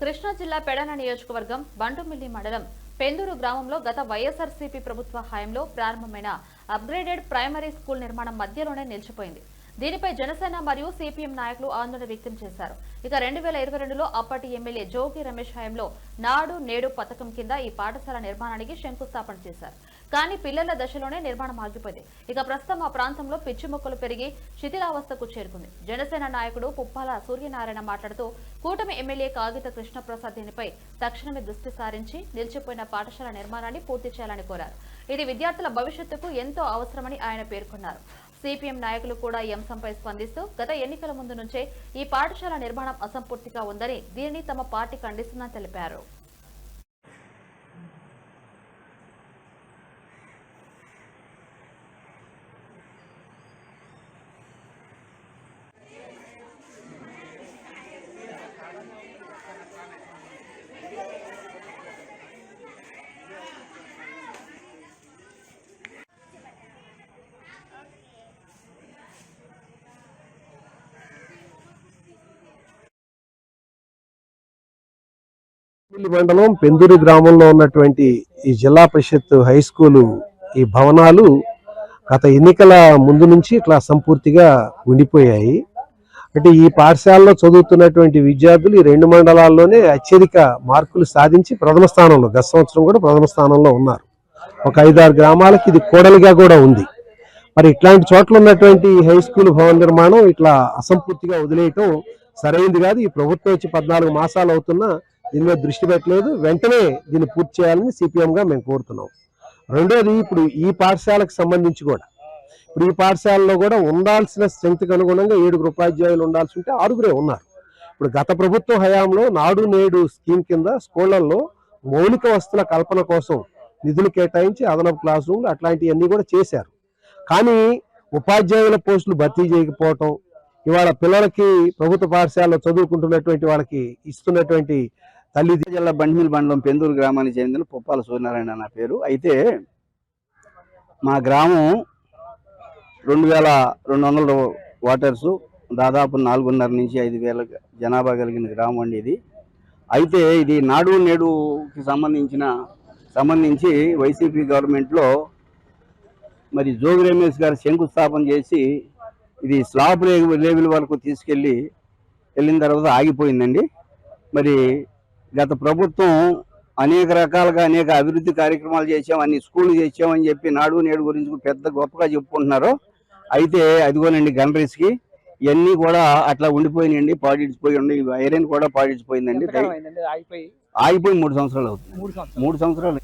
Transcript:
కృష్ణా జిల్లా పెడన నియోజకవర్గం బంటుమిల్లి మండలం పెందూరు గ్రామంలో గత వైఎస్ఆర్సీపీ ప్రభుత్వ హయాంలో ప్రారంభమైన అప్గ్రేడెడ్ ప్రైమరీ స్కూల్ నిర్మాణం మధ్యలోనే నిలిచిపోయింది. దీనిపై జనసేన మరియు సిపిఎం నాయకులు ఆందోళన వ్యక్తం చేశారు. ఇక రెండు వేల ఇరవై రెండులో అప్పటి ఎమ్మెల్యే జోగి రమేష్ హయాంలో నాడు నేడు పథకం కింద ఈ పాఠశాల నిర్మాణానికి శంకుస్థాపన చేశారు. కానీ పిల్లల దశలోనే నిర్మాణం ఆగిపోయింది. ఇక ప్రస్తుతం ఆ ప్రాంతంలో పిచ్చి మొక్కలు పెరిగి శిథిలావస్థకు చేరుకుంది. జనసేన నాయకుడు పుప్పాల సూర్యనారాయణ మాట్లాడుతూ కూటమి ఎమ్మెల్యే కాగిత కృష్ణప్రసాద్ దీనిపై తక్షణమే దృష్టి సారించి నిలిచిపోయిన పాఠశాల నిర్మాణాన్ని పూర్తి చేయాలని కోరారు. ఇది విద్యార్థుల భవిష్యత్తుకు ఎంతో అవసరమని ఆయన పేర్కొన్నారు. సిపిఎం నాయకులు కూడా ఈ అంశంపై స్పందిస్తూ గత ఎన్నికల ముందు నుంచే ఈ పాఠశాల నిర్మాణం అసంపూర్తిగా ఉందని దీనిని తమ పార్టీ ఖండిస్తున్నా తెలిపారు. మండలం పెందూరు గ్రామంలో ఉన్నటువంటి ఈ జిల్లా పరిషత్ హై స్కూలు ఈ భవనాలు గత ఎన్నికల ముందు నుంచి ఇట్లా సంపూర్తిగా ఉండిపోయాయి. అంటే ఈ పాఠశాలలో చదువుతున్నటువంటి విద్యార్థులు ఈ రెండు మండలాల్లోనే అత్యధిక మార్కులు సాధించి ప్రథమ స్థానంలో గత సంవత్సరం కూడా ప్రథమ స్థానంలో ఉన్నారు. ఒక ఐదారు గ్రామాలకి ఇది కోడలిగా కూడా ఉంది. మరి ఇట్లాంటి చోట్ల ఉన్నటువంటి హై స్కూల్ భవన నిర్మాణం ఇట్లా అసంపూర్తిగా వదిలేయటం సరైంది కాదు. ఈ ప్రభుత్వం వచ్చి పద్నాలుగు మాసాలు అవుతున్నా దీని మీద దృష్టి పెట్టలేదు. వెంటనే దీన్ని పూర్తి చేయాలని సిపిఎంగా మేము కోరుతున్నాం. రెండోది ఇప్పుడు ఈ పాఠశాలకు సంబంధించి కూడా. ఇప్పుడు ఈ పాఠశాలలో కూడా ఉండాల్సిన స్ట్రెంగ్త్కి అనుగుణంగా ఏడుగురు ఉపాధ్యాయులు ఉండాల్సి ఉంటే ఆరుగురే ఉన్నారు. ఇప్పుడు గత ప్రభుత్వం హయాంలో నాడు నేడు స్కీమ్ కింద స్కూళ్ళలో మౌలిక వస్తుల కల్పన కోసం నిధులు కేటాయించి అదనపు క్లాస్ రూమ్లు అట్లాంటివన్నీ కూడా చేశారు. కానీ ఉపాధ్యాయుల పోస్టులు భర్తీ చేయకపోవటం ఇవాళ పిల్లలకి ప్రభుత్వ పాఠశాలలో చదువుకుంటున్నటువంటి వాళ్ళకి ఇస్తున్నటువంటి తల్లి జిల్లా బండిమిల్ మండలం పెందూరు గ్రామానికి చెందిన పుప్పాల సూర్యనారాయణ నా పేరు. అయితే మా గ్రామం రెండు వేల రెండు వందల వాటర్స్ దాదాపు నాలుగున్నర నుంచి ఐదు వేల జనాభా కలిగిన గ్రామం అండి ఇది. అయితే ఇది నాడు నేడుకి సంబంధించిన సంబంధించి వైసీపీ గవర్నమెంట్లో మరి జోగి రమేష్ గారు శంకుస్థాపన చేసి ఇది స్లాబ్ లేబుల్ వరకు తీసుకెళ్ళి వెళ్ళిన తర్వాత ఆగిపోయిందండి. మరి గత ప్రభుత్వం అనేక రకాలుగా అనేక అభివృద్ధి కార్యక్రమాలు చేసాం అన్ని స్కూళ్ళు చేసామని చెప్పి నాడు నేడు గురించి పెద్ద గొప్పగా చెప్పుకుంటున్నారు. అయితే అదిగోనండి గన్రీస్కి ఇవన్నీ కూడా అట్లా ఉండిపోయినాయండి పాటించిపోయి ఉండి ఐరన్ కూడా అయిందండి ఆగిపోయి మూడు సంవత్సరాలు అవుతుంది. మూడు సంవత్సరాలు. మూడు సంవత్సరాలు.